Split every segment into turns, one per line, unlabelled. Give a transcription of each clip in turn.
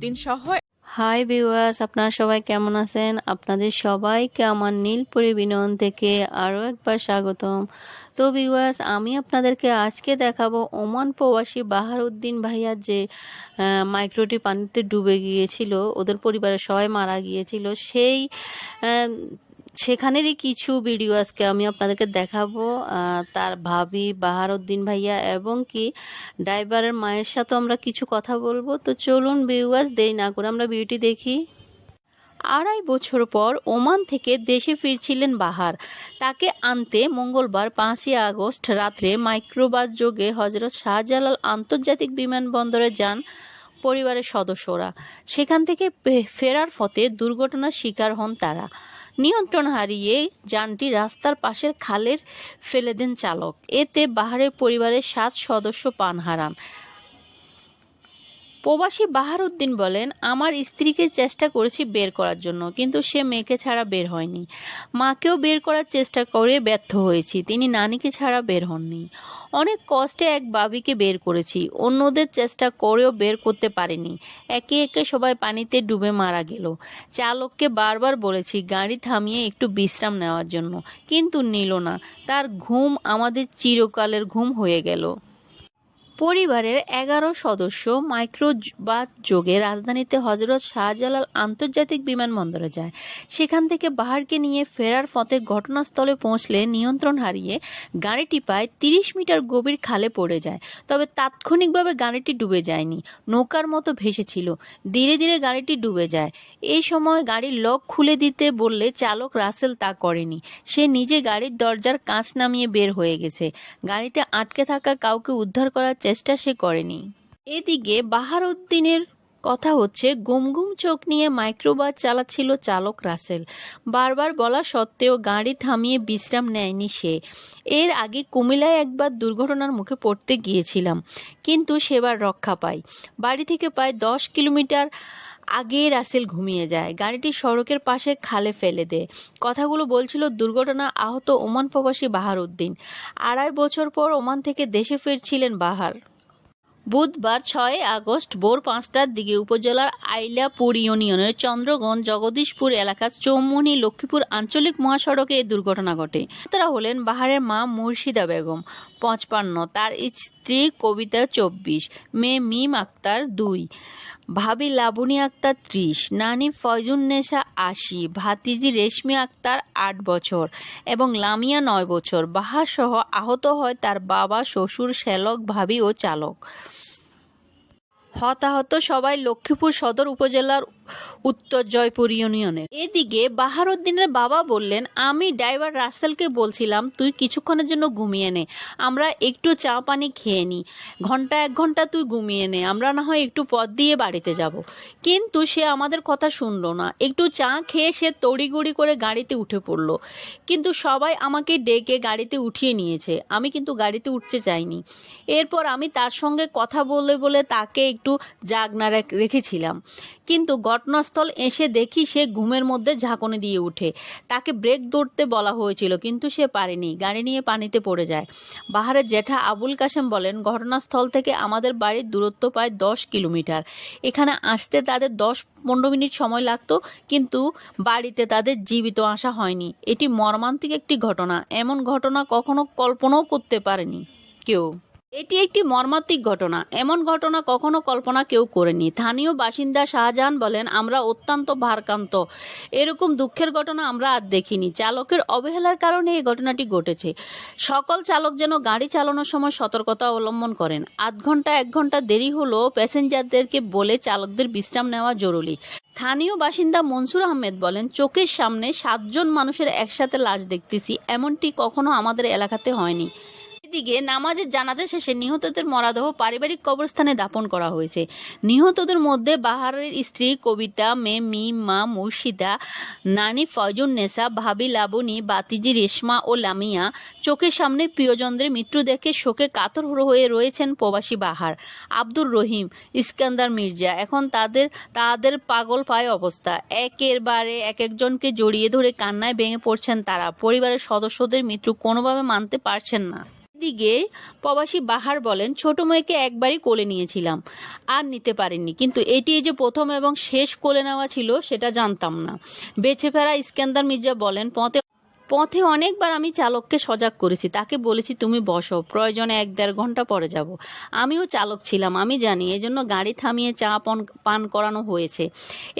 উদ্দিন সহ
hi viewers আপনারা সবাই কেমন আছেন? আপনাদের সবাইকে আমার নীলপুরি বিনয়ন থেকে আরও একবার স্বাগতম। তো ভিউয়ার্স আমি আপনাদেরকে আজকে দেখাবো ওমান প্রবাসী বাহারউদ্দিন ভাইয়া যে মাইক্রোটি পানিতে ডুবে গিয়েছিল, ওদের পরিবারের সবাই মারা গিয়েছিল, সেই সেখানেরই কিছু ভিডিও আজকে আমি আপনাদেরকে দেখাবো। তার ভাবি বাহারউদ্দিন ভাইয়া এবং কি ড্রাইভারের মায়ের সাথে আমরা কিছু কথা বলব। তো চলুন ভিউয়ার্স দেরি না করে আমরা ভিডিওটি দেখি। আড়াই বছর পর ওমান থেকে দেশে ফিরছিলেন বাহার। তাকে আনতে মঙ্গলবার পাঁচই আগস্ট রাত্রে মাইক্রোবাস যোগে হজরত শাহজালাল আন্তর্জাতিক বিমানবন্দরে যান পরিবারের সদস্যরা। সেখান থেকে ফেরার পথে দুর্ঘটনার শিকার হন তারা। নিয়ন্ত্রণ হারিয়ে যানটি রাস্তার পাশের খালের ফেলে দেন চালক। এতে বাহারের পরিবারের সাত সদস্য পান হারান। প্রবাসী বাহারউদ্দিন বলেন, আমার স্ত্রীকে চেষ্টা করেছি বের করার জন্য, কিন্তু সে মেয়েকে ছাড়া বের হয়নি। মাকেও বের করার চেষ্টা করে ব্যর্থ হয়েছি, তিনি নানিকে ছাড়া বের হননি। অনেক কষ্টে এক বাবিকে বের করেছি, অন্যদের চেষ্টা করেও বের করতে পারিনি। একে একে সবাই পানিতে ডুবে মারা গেল। চালককে বারবার বলেছি, গাড়ি থামিয়ে একটু বিশ্রাম নেওয়ার জন্য, কিন্তু নিল না। তার ঘুম আমাদের চিরকালের ঘুম হয়ে গেল। পরিবারের এগারো সদস্য মাইক্রো বাস যোগে রাজধানীতে হজরত শাহজালাল আন্তর্জাতিক বিমানবন্দরে যায়। সেখান থেকে বাহারকে নিয়ে ফেরার পথে ঘটনাস্থলে পৌঁছলে নিয়ন্ত্রণ হারিয়ে গাড়িটি প্রায় তিরিশ মিটার গভীর খালে পড়ে যায়। তবে তাৎক্ষণিকভাবে গাড়িটি ডুবে যায়নি, নৌকার মতো ভেসেছিল। ধীরে ধীরে গাড়িটি ডুবে যায়। এই সময় গাড়ির লক খুলে দিতে বললে চালক রাসেল তা করেনি। সে নিজে গাড়ির দরজার কাঁচ নামিয়ে বের হয়ে গেছে। গাড়িতে আটকে থাকা কাউকে উদ্ধার করার চেষ্টা সে করেনি। এদিকে বাহার উদ্দিনের কথা হচ্ছে গুম গুম চোখ নিয়ে মাইক্রোবাস চালাচ্ছিল চালক রাসেল। বারবার বলা সত্ত্বেও গাড়ি থামিয়ে বিশ্রাম নেয়নি সে। এর আগে কুমিলায় একবার দুর্ঘটনার মুখে পড়তে গিয়েছিলাম, কিন্তু সেবার রক্ষা পাই। বাড়ি থেকে প্রায় দশ কিলোমিটার আগে রাসেল ঘুমিয়ে যায়। গাড়িটি সড়কের পাশে খালে ফেলে দেয়। কথাগুলো বলছিল দুর্ঘটনা আহত ওমান প্রবাসী বাহার উদ্দিন আড়াই বছর পর ওমান থেকে দেশে ফিরছিলেন বাহার। বুধবার ছয় আগস্ট ভোর পাঁচটার দিকে উপজেলার আইলাপুর ইউনিয়নের চন্দ্রগঞ্জ জগদীশপুর এলাকার চৌমুহনী লক্ষ্মীপুর আঞ্চলিক মহাসড়কে এই দুর্ঘটনা ঘটে। তারা হলেন বাহারের মা মুর্শিদা বেগম, পঁচপান্ন, তার স্ত্রী কবিতা চব্বিশ, মেয়ে মিম আক্তার দুই। ভাবি লাবণী আক্তার ত্রিশ, নানি ফয়জুন ফয়জুন্নেসা আশি, ভাতিজি রেশমি আক্তার আট বছর এবং লামিয়া নয় বছর। বাহাসহ আহত হয় তার বাবা, শ্বশুর, শ্যালক, ভাবি ও চালক। হতাহত সবাই লক্ষ্মীপুর সদর উপজেলার উত্তর জয়পুর ইউনিয়নের। এদিকে বাহারুদ্দিনের বাবা বললেন, আমি ড্রাইভার রাসেলকে বলছিলাম, তুই কিছুক্ষণের জন্য ঘুমিয়ে নে। আমরা একটু চা পানি খেয়ে নিই ঘণ্টা এক ঘণ্টা তুই ঘুমিয়ে নে। আমরা না হয় একটু পথ দিয়ে বাড়িতে যাব। কিন্তু সে আমাদের কথা শুনলো না। একটু চা খেয়ে সে তড়িগড়ি করে গাড়িতে উঠে পড়ল। কিন্তু সবাই আমাকে ডেকে গাড়িতে উঠিয়ে নিয়েছে। আমি কিন্তু গাড়িতে উঠতে চাইনি। এরপর আমি তার সঙ্গে কথা বলে বলে তাকে একটু জাগনা রেখ- রেখেছিলাম। কিন্তু ঘটনাস্থল এসে দেখি সে ঘুমের মধ্যে ঝাঁকুনি দিয়ে উঠে। তাকে ব্রেক ধরতে বলা হয়েছিল, কিন্তু সে পারেনি। গাড়ি নিয়ে পানিতে পড়ে যায়। বাহারের জেঠা আবুল কাশেম বলেন, ঘটনাস্থল থেকে আমাদের বাড়ির দূরত্ব প্রায় দশ কিলোমিটার। এখানে আসতে তাদের দশ পনেরো মিনিট সময় লাগতো, কিন্তু বাড়িতে তাদের জীবিত আসা হয়নি। এটি মর্মান্তিক একটি ঘটনা। এমন ঘটনা কখনো কল্পনাও করতে পারেনি কেউ। এটি একটি মর্মান্তিক ঘটনা। এমন ঘটনা কখনো কল্পনা কেউ করেনি। স্থানীয় বাসিন্দা শাহজাহান বলেন, আমরা অত্যন্ত ভারকান্ত এরকম দুঃখের ঘটনা আমরা আর দেখিনি। চালকের অবহেলার কারণে এই ঘটনাটি ঘটেছে। সকল চালক যেন গাড়ি চালানোর সময় সতর্কতা অবলম্বন করেন। আধ ঘণ্টা, এক ঘণ্টা দেরি হলেও প্যাসেঞ্জারদেরকে বলে চালকদের বিশ্রাম নেওয়া জরুরি। স্থানীয় বাসিন্দা মনসুর আহমেদ বলেন, চোখের সামনে সাতজন মানুষের একসাথে লাশ দেখতেছি। এমনটি কখনো আমাদের এলাকাতে হয়নি। এদিকে নামাজের জানাজা শেষে নিহতদের মরাদেহ পারিবারিক কবরস্থানে দাপন করা হয়েছে। নিহতদের মধ্যে বাহারের স্ত্রী কবিতা, মেয়ে মিম, মা মুর্শিদা, নানি ফয়জুন নেসা, ভাবি লাবণী, বাতিজি রেশমা ও লামিয়া চোখের সামনে প্রিয়জনদের মৃত্যু দেখে শোকে কাতর হয়ে রয়েছেন প্রবাসী বাহার। আব্দুর রহিম, ইস্কান্দার মির্জা, এখন তাদের তাদের পাগল পায় অবস্থা। একের বারে এক একজনকে জড়িয়ে ধরে কান্নায় ভেঙে পড়ছেন তারা। পরিবারের সদস্যদের মৃত্যু কোনোভাবে মানতে পারছেন না। দিকে প্রবাসী বাহার বলেন, ছোট মেয়েকে একবারই কোলে নিয়েছিলাম। আর নিতে পারেননি কিন্তু এটি যে প্রথম এবং শেষ কোলে নেওয়া ছিল, সেটা জানতাম না। বেছে ফেরা ইস্কান্দার মির্জা বলেন, পথে পথে অনেকবার আমি চালককে সজাগ করেছি, তাকে বলেছি, তুমি বসো, প্রয়োজনে এক দেড় ঘণ্টা পরে যাব। আমিও চালক ছিলাম, আমি জানি, এজন্য গাড়ি থামিয়ে চা পান করানো হয়েছে।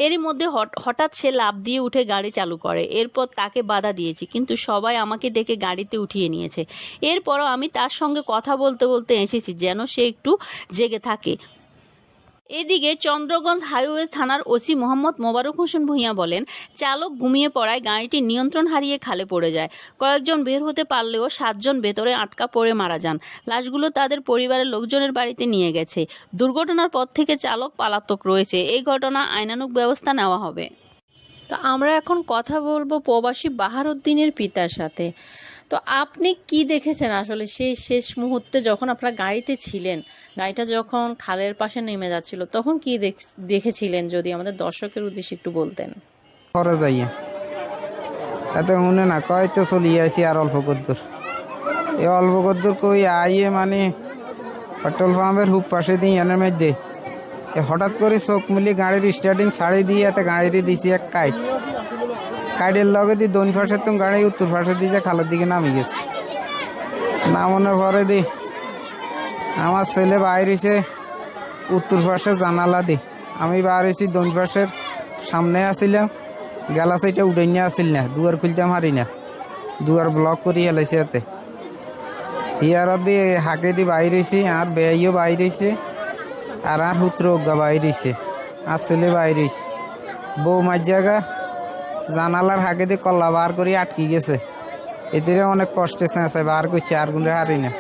এরই মধ্যে হঠাৎ সে লাভ দিয়ে উঠে গাড়ি চালু করে, এরপর তাকে বাধা দিয়েছি, কিন্তু সবাই আমাকে ডেকে গাড়িতে উঠিয়ে নিয়েছে। এরপরও আমি তার সঙ্গে কথা বলতে বলতে এসেছি, যেন সে একটু জেগে থাকে। এদিকে চন্দ্রগঞ্জ হাইওয়ে থানার ওসি মোহাম্মদ মোবারক হোসেন ভূঁইয়া বলেন, চালক ঘুমিয়ে পড়ায় গাড়িটি নিয়ন্ত্রণ হারিয়ে খালে পড়ে যায়। কয়েকজন বের হতে পারলেও সাতজন ভেতরে আটকা পড়ে মারা যান। লাশগুলো তাদের পরিবারের লোকজনের বাড়িতে নিয়ে গেছে। দুর্ঘটনার পর থেকে চালক পালাতক রয়েছে। এই ঘটনা আইনানুগ ব্যবস্থা নেওয়া হবে। তো আমরা এখন কথা বলব প্রবাসী বাহারুদ্দিনের পিতার সাথে। তো আপনি কি দেখেছেন আসলে সেই শেষ মুহূর্তে যখন আপনারা গাড়িতে ছিলেন, গাড়িটা যখন খালের পাশে নেমে যাচ্ছিল, তখন কি দেখ- দেখেছিলেন যদি আমাদের দর্শকের উদ্দেশ্যে একটু বলতেন?
পরে যাইয়া এতে শুনে না, কয় তো চলি আইছি আর অল্প কদ্দুর। এই অল্প কদ্দুর কই আইয়ে মানে পেট্রোল পাম্পের হুপ পাশে দিই এনের মধ্যে এ হঠাৎ করে চোখ মিলি গাড়ির স্টার্টিং ছাড়ি দিয়ে এতে গাড়িতে দিছি এক কাইট। কাইটের লগে দিয়ে দন পাশে তো গাড়ি উত্তর পাশে দিয়ে খালের দিকে নামি গেছে। নামানোর পরে দি, আমার ছেলে বাইরেছে উত্তর পাশে জানালা দি। আমি বাইরেছি দন পাশের সামনে আসিলাম, গেলা এটা উঠে নিয়ে আসিল না, দুয়ার খুলতে মারি না। দুয়ার ব্লক করি হেলাইছে এতে ইয়ার দি হাকে দি বাইরেছি, আর বেয়াইও বাইরেছে, আর আর হুত্র অজ্ঞা বাইরেছে, আর ছেলে বাইরেছে। বউ মার জায়গা জানালার হাগে দিয়ে কল্লা বার করে আটকি গেছে। এদের অনেক কষ্টে চেঁচে বার করছে, আর গুন্ডে হারি না।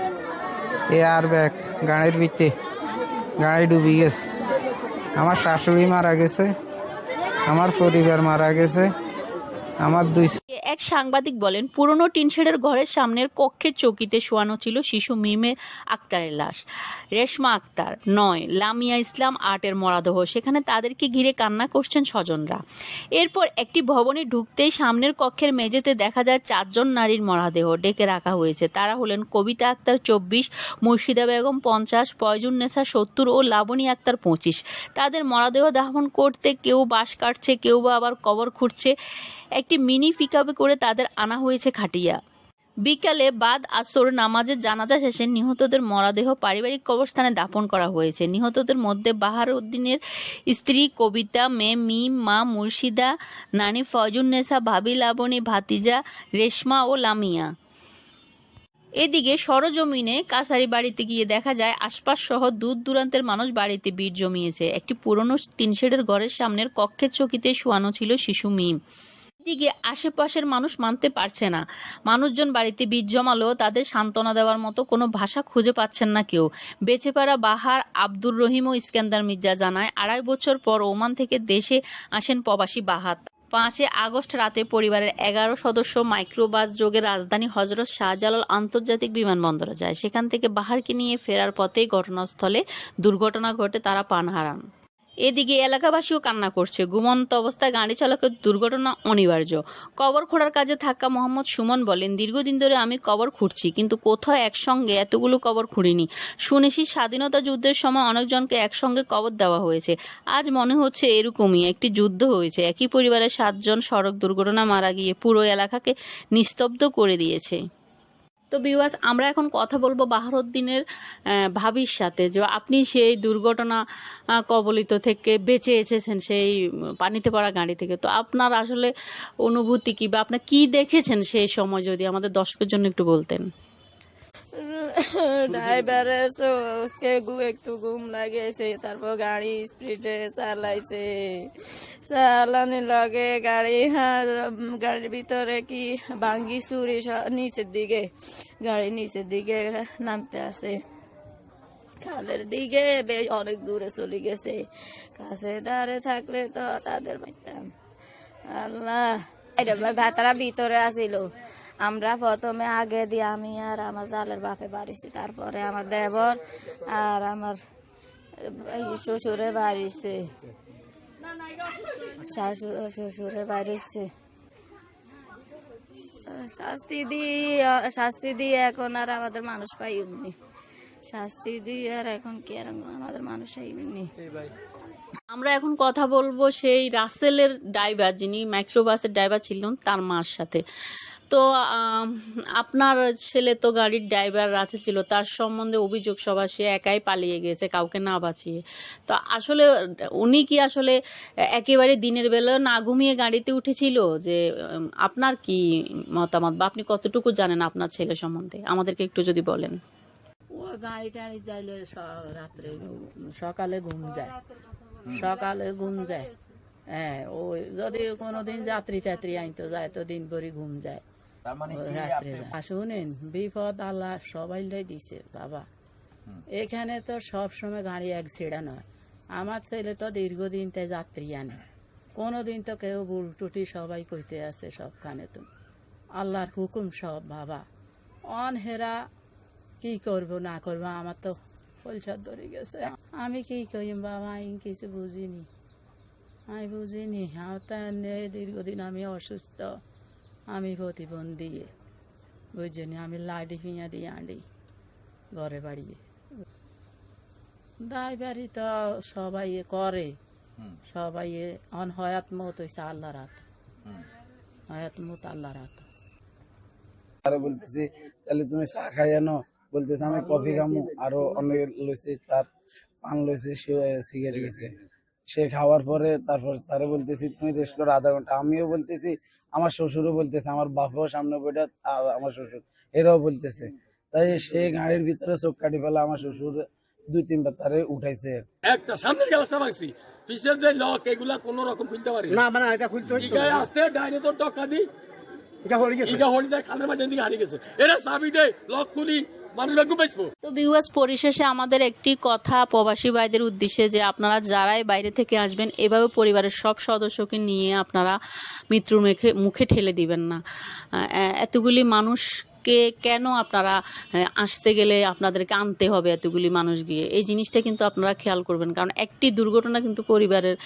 এ আর ব্যাগ, গাড়ির ভিতরে গাড়ি ডুবি গেছে। আমার শাশুড়ি মারা গেছে, আমার পরিবার মারা গেছে, আমার দুই
এক সাংবাদিক বলেন, পুরনো টিনশেডের ঘরের সামনের কক্ষের চৌকিতে শোয়ানো ছিল শিশু মিমে আক্তারের লাশ। রেশমা আক্তার নয়, লামিয়া ইসলাম আটের মরাদেহ। সেখানে তাদেরকে ঘিরে কান্না করছেন স্বজনরা। এরপর একটি ভবনে ঢুকতেই সামনের কক্ষের মেঝেতে দেখা যায় চারজন নারীর মরাদেহ। ডেকে রাখা হয়েছে। তারা হলেন কবিতা আক্তার চব্বিশ, মুর্শিদা বেগম পঞ্চাশ পয়জুন নেসা সত্তর ও লাবণী আক্তার পঁচিশ। তাদের মরাদেহ দাহন করতে কেউ বাস কাটছে, কেউ বা আবার কবর খুঁড়ছে। একটি মিনি পিকআপে করে তাদের আনা হয়েছে খাটিয়া। বিকালে বাদ আসর নামাজের জানাজা শেষে নিহতদের মরাদেহ পারিবারিক কবরস্থানে দাপন করা হয়েছে। নিহতদের মধ্যে বাহার উদ্দিনের স্ত্রী কবিতা, মেয়ে মিম, মা মুর্শিদা, নানি ফয়জুন্নেসা ভাবি লাবণী, ভাতিজা, রেশমা ও লামিয়া। এদিকে সরজমিনে কাছারি বাড়িতে গিয়ে দেখা যায় আশপাশ সহ দূর দূরান্তের মানুষ বাড়িতে ভিড় জমিয়েছে। একটি পুরনো টিনশেডের ঘরের সামনের কক্ষের চকিতে শোয়ানো ছিল শিশু মিম। এদিকে আশেপাশের মানুষ মানতে পারছে না। মানুষজন বাড়িতে বীজ জমালেও তাদের সান্ত্বনা দেওয়ার মতো কোনো ভাষা খুঁজে পাচ্ছেন না কেউ। বেঁচে পারা বাহার আব্দুর রহিম ও ইস্কান্দার মির্জা জানায়, আড়াই বছর পর ওমান থেকে দেশে আসেন প্রবাসী বাহাত। পাঁচে আগস্ট রাতে পরিবারের এগারো সদস্য মাইক্রোবাস যোগে রাজধানী হজরত শাহজালাল আন্তর্জাতিক বিমানবন্দরে যায়। সেখান থেকে বাহারকে নিয়ে ফেরার পথেই ঘটনাস্থলে দুর্ঘটনা ঘটে, তারা পান হারান। এদিকে এলাকাবাসীও কান্না করছে। ঘুমন্ত অবস্থায় গাড়ি চালকের দুর্ঘটনা অনিবার্য। কবর খোঁড়ার কাজে থাকা মোহাম্মদ সুমন বলেন, দীর্ঘদিন ধরে আমি কবর খুঁড়ছি, কিন্তু কোথাও একসঙ্গে এতগুলো কবর খুঁড়িনি। শুনেছি স্বাধীনতা যুদ্ধের সময় অনেকজনকে একসঙ্গে কবর দেওয়া হয়েছে। আজ মনে হচ্ছে এরকমই একটি যুদ্ধ হয়েছে। একই পরিবারের সাতজন সড়ক দুর্ঘটনা মারা গিয়ে পুরো এলাকাকে নিস্তব্ধ করে দিয়েছে। তো বিওয়াস আমরা এখন কথা বলব বাহারুদ্দিনের ভাবির সাথে যে আপনি সেই দুর্ঘটনা কবলিত থেকে বেঁচে এসেছেন সেই পানিতে পড়া গাড়ি থেকে। তো আপনার আসলে অনুভূতি কি বা আপনার কি দেখেছেন সেই সময় যদি আমাদের দর্শকের জন্য একটু বলতেন?
ড্রাইভারের সে একটু ঘুম লাগেছে, তারপর গাড়ি স্পিডে চালাইছে। চালানোর লগে গাড়ি হ্যাঁ গাড়ির ভিতরে কি ভাঙ্গি চুরি নিচের দিকে, গাড়ি নিচের দিকে নামতে আছে। খালের দিকে বেশ অনেক দূরে চলে গেছে। কাছে দাঁড়ে থাকলে তো তাদের পাইতাম আল্লাহ ভাতারা ভিতরে আসিল। আমরা প্রথমে আগে দিয়ে আমি আর আমার জালের বাপে বাড়িছি, তারপরে আমার দেবর আর আমার শ্বশুরে বাড়িছে। শ্বশুরে বাড়িছে। শাস্তি দিয়ে শাস্তি দিয়ে এখন আর আমাদের মানুষ পাই এমনি শাস্তি দিয়ে আর এখন কি আর আমাদের মানুষ এমনি
আমরা এখন কথা বলব সেই রাসেলের ড্রাইভার যিনি মাইক্রোবাসের ড্রাইভার ছিলেন, তার মার সাথে। তো আপনার ছেলে তো গাড়ির ড্রাইভার আছে ছিল, তার সম্বন্ধে অভিযোগ সবার সে একাই পালিয়ে গেছে, কাউকে না বাঁচিয়ে। তো আসলে উনি কি আসলে একেবারে দিনের বেলা না ঘুমিয়ে গাড়িতে উঠেছিল? যে আপনার কি মতামত বা আপনি কতটুকু জানেন আপনার ছেলে সম্বন্ধে? আমাদেরকে একটু যদি বলেন।
ও গাড়ি টাড়ি যাইলে রাত্রে সকালে ঘুম যায়। সকালে ঘুম যায়। হ্যাঁ ওই যদি কোনোদিন যাত্রী টাত্রী আনতে যায়, তো দিন ভরি ঘুম যায়। শুনেন বিপদ আল্লাহ সবাই দিছে বাবা। এখানে তো সব সময় গাড়ি অ্যাক্সিডেন্ট হয় আমার ছেলে তো দীর্ঘদিন তাই যাত্রী আনে। কোনোদিন তো কেউ ভুল টুটি সবাই কইতে আছে সবখানে তো। আল্লাহর হুকুম সব বাবা। অনহেরা কি করব না করব আমার তো পয়সা ধরে গেছে। আমি কি করি বাবা আমি কিছু বুঝিনি। আমি বুঝিনি আমার তো দীর্ঘদিন আমি অসুস্থ। আমি প্রতিবন্ধী জন্য আমি লাডি ফিয়া দিয়ে আনি ঘরে বাড়িয়ে। দায় বাড়ি তো সবাই করে। সবাই অন হয়াত মত হয়েছে আল্লাহ রাত হয়াত মত আল্লাহ রাত
আরও বলতেছি তাহলে তুমি চা খাই আনো বলতেছে আমি কফি খামু। আরও অনেক লইছে তার পান লইছে সে সিগারেট লইছে। সে খাওয়ার পরে তারপর তারে বলতেছি তুমি রেস্ট করো আধা ঘণ্টা। আমিও বলতেছি আমার শ্বশুরও বলতেছে আমার বাপও সামনে বইটা আমার শ্বশুর। এরাও বলতেছে। তাই সে গাড়ির ভিতরে চোখ কাটি ফেলে আমার শ্বশুর দুই তিনবার তারে উঠাইছে।
একটা সামনের গ্লাসটা ভাঙছি পিছের যে লক এগুলা কোন রকম খুলতে পারি
না। মানে এটা খুলতে হইতো
ইগায় আসতে ডাইনে তো টকা দি।
এটা হয়ে গেছে।
হলি যায় খালের মাঝে দিকে হারিয়ে গেছে। এরা চাবি দে লক খুলি। মানুষ
তো বিউএস পরিশেষে আমাদের একটি কথা প্রবাসী ভাইদের উদ্দেশ্যে যে আপনারা যারাই বাইরে থেকে আসবেন, এভাবে পরিবারের সব সদস্যকে নিয়ে আপনারা মৃত্যুর মুখে মুখে ঠেলে দিবেন না। এতগুলি এতগুলি মানুষকে কেন আপনারা আসতে গেলে আপনাদেরকে আনতে হবে এতগুলি মানুষ গিয়ে? এই জিনিসটা কিন্তু আপনারা খেয়াল করবেন। কারণ একটি দুর্ঘটনা কিন্তু পরিবারের,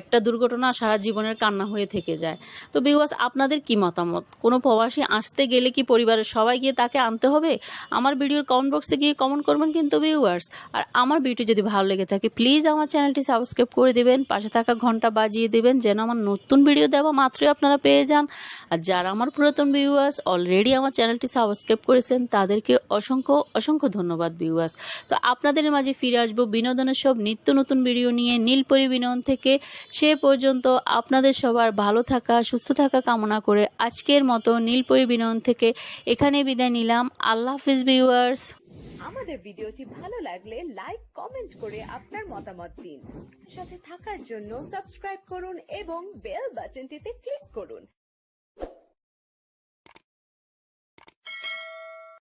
একটা দুর্ঘটনা সারা জীবনের কান্না হয়ে থেকে যায়। তো বিকজ আপনাদের কি মতামত? কোনো প্রবাসী আসতে গেলে কি পরিবারের সবাই গিয়ে তাকে আনতে হবে? আমার ভিডিওর কমেন্ট বক্সে গিয়ে কমেন্ট করবেন কিন্তু ভিউয়ার্স আর আমার ভিডিও যদি ভালো লেগে থাকে প্লিজ আমার চ্যানেলটি সাবস্ক্রাইব করে দেবেন, পাশে থাকা ঘণ্টা বাজিয়ে দেবেন, যেন আমার নতুন ভিডিও দেওয়া মাত্রই আপনারা পেয়ে যান। আর যারা আমার পুরাতন ভিউয়ার্স অলরেডি আমার চ্যানেলটি সাবস্ক্রাইব করেছেন তাদেরকে অসংখ্য অসংখ্য ধন্যবাদ ভিউয়ার্স তো আপনাদের মাঝে ফিরে আসব বিনোদনের সব নিত্য নতুন ভিডিও নিয়ে। নীলপরি বিনোদন থেকে সে পর্যন্ত আপনাদের সবার ভালো থাকা, সুস্থ থাকা কামনা করে আজকের মতো নীলপরি বিনোদন থেকে এখানে বিদায় নিলাম। আল্লাহ হাফিজ ভিউয়ার্স
আমাদের ভিডিওটি ভালো লাগলে লাইক কমেন্ট করে আপনার মতামত দিন। সাথে থাকার জন্য সাবস্ক্রাইব করুন এবং বেল বাটনটিতে ক্লিক করুন।